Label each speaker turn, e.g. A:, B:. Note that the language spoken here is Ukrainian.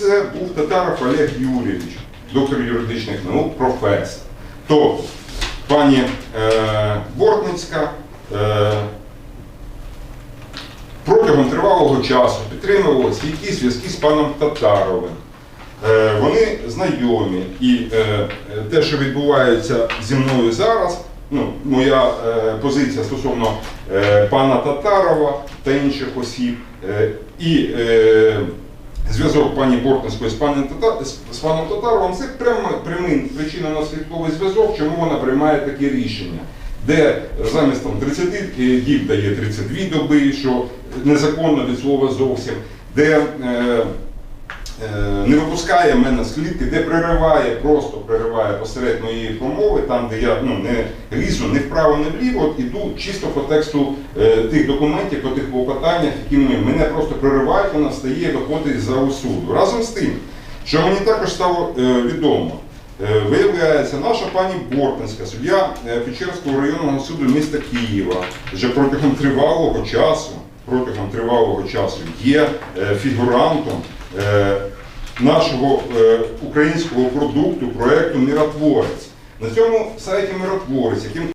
A: це був Татаров Олег Юрійович, доктор юридичних наук, професор. Тобто, пані е, Бортницька е, протягом тривалого часу підтримувала стійкі зв'язки з паном Татаровим. Е, Вони знайомі, і е, те, що відбувається зі мною зараз, ну, моя е, позиція стосовно е, пана Татарова та інших осіб, е, і е, зв'язок пані Бортницької з паном, з- паном Татаровим, це прямий причинно-наслідковий зв'язок, чому вона приймає такі рішення. Де замість там 30 діб дає 32 доби, що незаконно від слова зовсім, де е, Е, не випускає мене з клітки, де прериває, просто прериває посеред моєї промови, там, де я ну, не лізу ні вправо, ні вліво, от іду чисто по тексту е, тих документів, по тих клопотаннях, які мені, мене просто преривають, вона встає, виходить за суду. Разом з тим, що мені також стало е, відомо, е, виявляється, наша пані Бортницька, суддя е, Печерського районного суду міста Києва, вже протягом тривалого часу, протягом тривалого часу є е, фігурантом е, нашого е, українського продукту, проєкту Миротворець. На цьому сайті Миротворець, яким